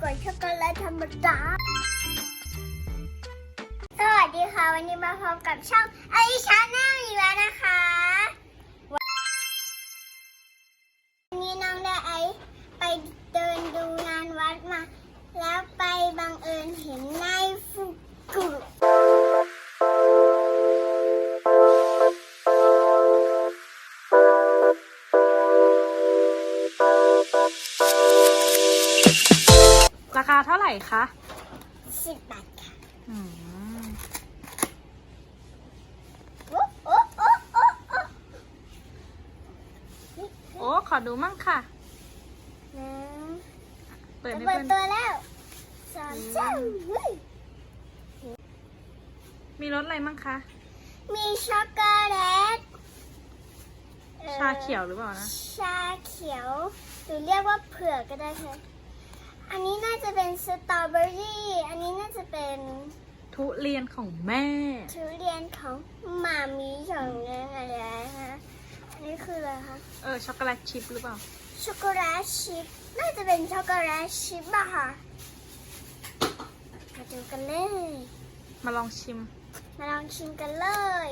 กว่าช็อกโกแลตธรรมดา สวัสดีค่ะ วันนี้มาพบกับช่องไอชาแนลอีกแล้วนะคะ วันนี้น้องได้ไอไปเดินดูงานวัดมา แล้วไปบังเอิญเห็นนายฟุกุ ไหร่คะสิบบาทค่ะอืมโอ้โอ้โอ้โอ้โอ้โอ้ขอดูมั่งค่ะนะเปิดจะให้เปิดเพื่อนตัวแล้วสามสามเฮ้ยมีรสอะไรมั่งคะมีช็อกโกแลตอ่อชาเขียวหรือเปล่านะชาเขียว หรือเรียกว่าเผือกก็ได้ค่ะ อันนี้น่าจะเป็นสตรอเบอรี่ อันนี้น่าจะเป็นทุเรียนของแม่ ทุเรียนของหมามีของเรื่องอะไรนะคะอันนี้คืออะไรคะ เออ ช็อกโกแลตชิพหรือเปล่า ช็อกโกแลตชิพ น่าจะเป็นช็อกโกแลตชิพอะค่ะ มาดูกันเลย มาลองชิม มาลองชิมกันเลย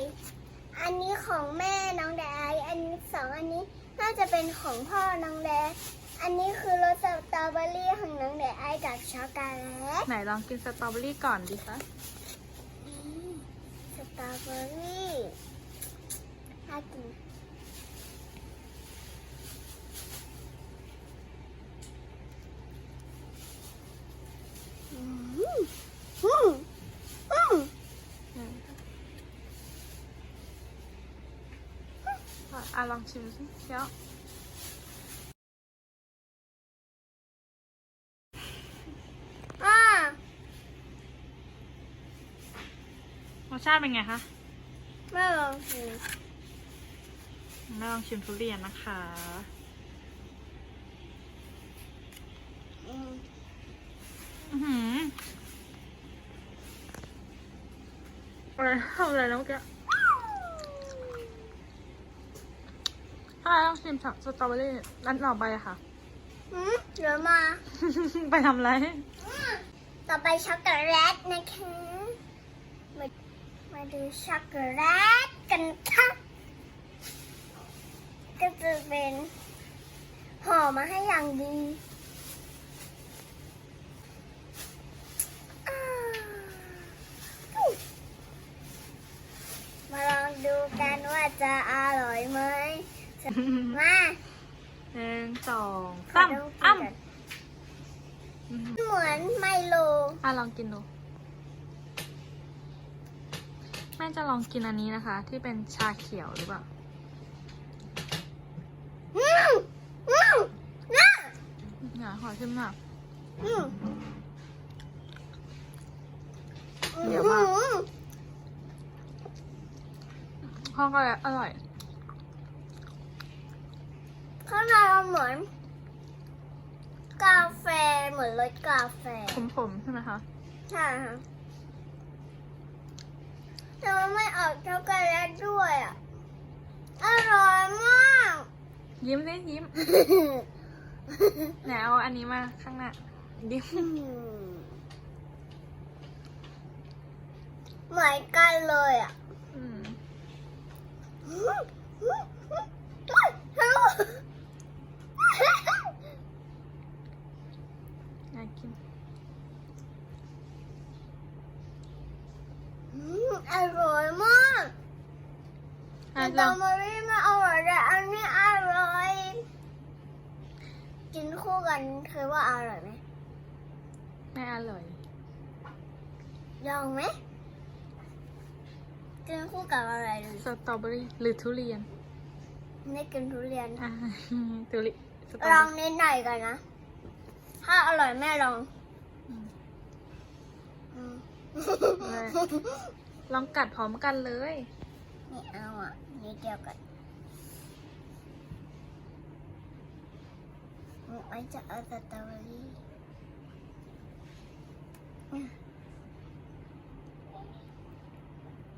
อันนี้ของแม่น้องแดไออันนี้สองอันนี้น่าจะเป็นของพ่อน้องแด อันนี้คือรสสตรอเบอรี่ของน้องแดไอกับช็อกโกแลตไหนลองกินสตรอเบอรี่ก่อนดีคะนี่สตรอเบอรี่น่ากินอืมอืมอืมอืมอะลองชิมสิเชียว อ่าร สชาติเป็นไงคะไม่ลองกินแม่ลองชิมทุเรียนนะคะอืมอือหืออะไรทำอะไรแล้วเมื่อกี้ถ้าต้องชิมสตรอเบอรี่นั่นต่อไปอะค่ะอืมเดี๋ยวมา ไปทำอะไร ต่อไปช็อกโกแลตนะคะมา มาดูช็อกโกแลตกันค่ะก็จะเป็นห่อมาให้อย่างดีอ่าอู้มาลองดูกันว่าจะอร่อยไหมมาหนึ่งสองขอสามดูกินอ้ำก่อนอื้อหือเหมือนไมโลอะลองกินดู แม่จะลองกินอันนี้นะคะ ที่เป็นชาเขียวหรือเปล่าอืมอืมน่าอยากขอชิมหน่อยอืมเดี๋ยวมาอืมข้าวก็อร่อยข้างในมันเหมือน กาแฟเหมือนรสกาแฟ ขมๆใช่ไหมคะ ใช่ค่ะ แต่มันไม่ออกช็อกโกแลตด้วยอะ อร่อยมาก ยิ้มสิยิ้มไหนเอาอันนี้มาข้างหน้ายิ้มอืมเหมือนกันเลยอะอืมอืมอืมอืมอืมฮัลโหล อยากกิน อืมอร่อยมากอะแต่ลองมอรี่ไม่อร่อยแต่อันนี้อร่อย กินคู่กันเคยว่าอร่อยไหมไม่อร่อยลองไหมกินคู่กับอะไรดีสตรอเบอรี่หรือทุเรียน ไม่กินทุเรียน อะทุเรียนสตรอลเบอองรี่นิดหน่อยกันนะ ถ้าอร่อยแม่ลอง อืม อืมเลย ลองกัดพร้อมกันเลยนี่เอาอะนิดเดียวกันไอจะเอาสตรอเบอรี่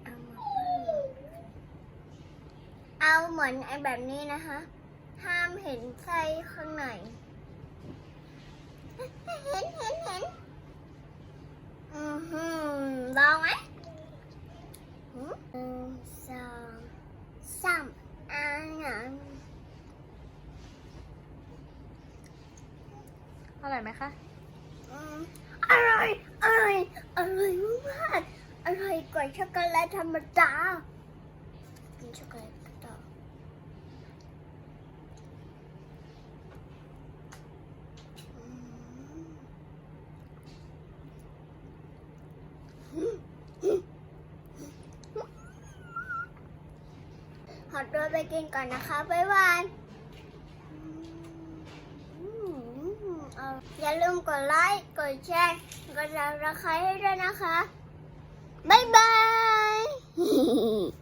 เอาเพิ่มเอาเหมือนไอแบบนี้นะคะ ห้ามเห็นไส้ข้างใน เห็นเห็นเห็นอือหือลองไหมหือหนึ่งสองสามอ่างอ่าง อ ร่อยไหมคะอร่อยอร่อยอร่อยมากอร่อยกว่าช็อกโกแลตธรรมดากินช็อกโกแลตต่ออืมขอตัวไปกินก่อนนะคะ บ๊ายบาย อย่าลืมกดไลค์ กดแชร์ กดซับสไครต์ให้ด้วยนะคะ บ๊ายบาย